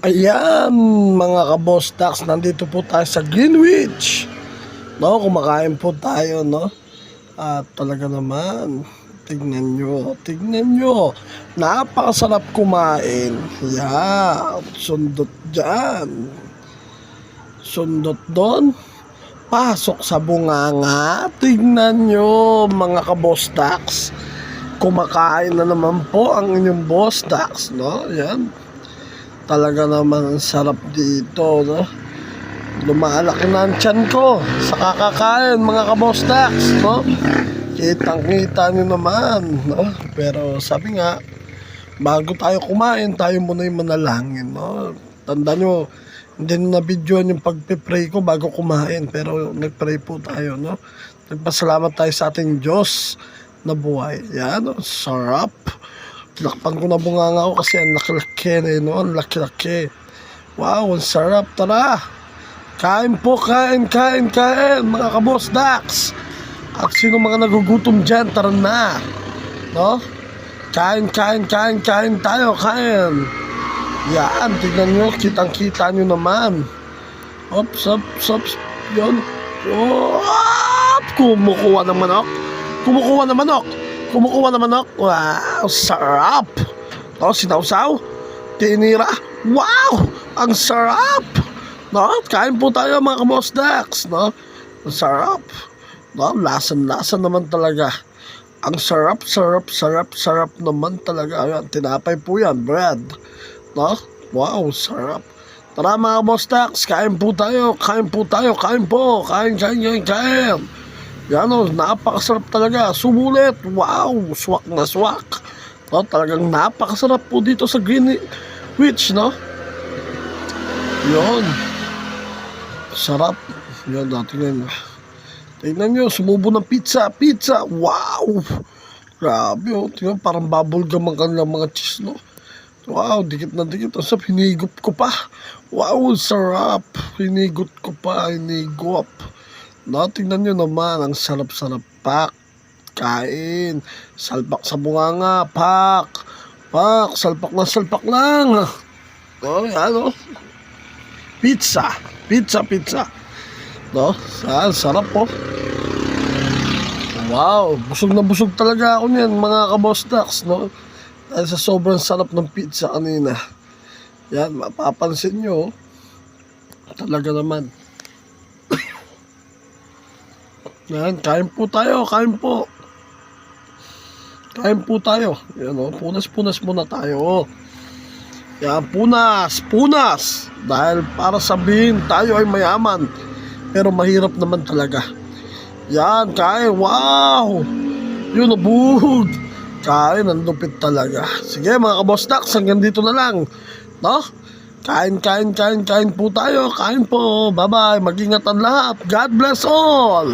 Ayan, mga kaboss tax, nandito po tayo sa Greenwich. No, kumakain po tayo, no? At talaga naman, tignan nyo, tignan nyo. Napakasarap kumain. Yan, sundot dyan. Sundot doon. Pasok sa bunganga. Tignan nyo, mga kaboss tax. Kumakain na naman po ang inyong boss tax, no? Yan, talaga naman sarap dito, no? Lumalaki na ang tiyan ko sa kakakain, mga kabostax, no? Kitang-kita nyo naman, no? Pero sabi nga, bago tayo kumain, tayo muna yung manalangin, no? Tanda nyo, hindi na na-videoan yung pagpe-pray ko bago kumain, pero nag-pray po tayo, no? Nagpasalamat tayo sa ating Diyos na buhay. Yan, no? sarap. Tinakpan ko na bunganga ko kasi ang laki-laki yun, no? Ang laki-laki. Wow, ang sarap. Tara! Kain po, kain, kain, kain, mga kaboss Dax. At sino mga nagugutom dyan, tara na. No? Kain, kain, kain, kain tayo, kain. Yan, tignan nyo, kitang-kita nyo naman. Ops, ops, ops, yun. Op! Kumukuha ng manok. Kumukuha ng manok. Kumukuha ng manok. Wow, sarap. No, sinawsaw. Tinira. Wow, ang sarap. No, kain po tayo mga kaboss Dax, no? Sarap. No, lasan-lasa naman talaga. Ang sarap, sarap, sarap, sarap naman talaga. Ayan, tinapay po yan, bread. No? Wow, sarap. Tara mga boss tax, kain po tayo, kain po tayo, kain po, kain, kain, kain, kain. Yan o, napakasarap talaga. Sumulit, wow, swak na swak. No, talagang napakasarap po dito sa Greenwich, no? Yun. Sarap. Yan, natin yan. Tingnan nyo, sumubo ng pizza, pizza, wow! Grabe oh, tingnan, parang bubblegum ang kanilang mga cheese, no? Wow, dikit na dikit. Ang sarap, hinigop ko pa. Wow, sarap. Hinigot ko pa, hinigop. No, tingnan nyo naman, ang sarap-sarap pak. Kain. Salpak sa bunganga, pak. Pak, salpak na salpak lang. Oh, yan oh. Pizza. Pizza, pizza. No, saan, sarap po. Wow, busog na busog talaga ako niyan, mga kaboss Dax, no? Dahil sa sobrang sarap ng pizza kanina. Yan, mapapansin nyo, talaga naman. Yan, kain po tayo, kain po. Kain po tayo. Yan o, punas-punas muna tayo. Yan, punas, punas. Dahil para sabihin tayo ay mayaman. Pero mahirap naman talaga. Yan, kain. Wow! Yun, abud. Kain, ang lupit talaga. Sige, mga kaboss Dax, hanggang dito na lang. No? Kain, kain, kain, kain po tayo. Kain po. Bye-bye. Mag-ingat ang lahat. God bless all.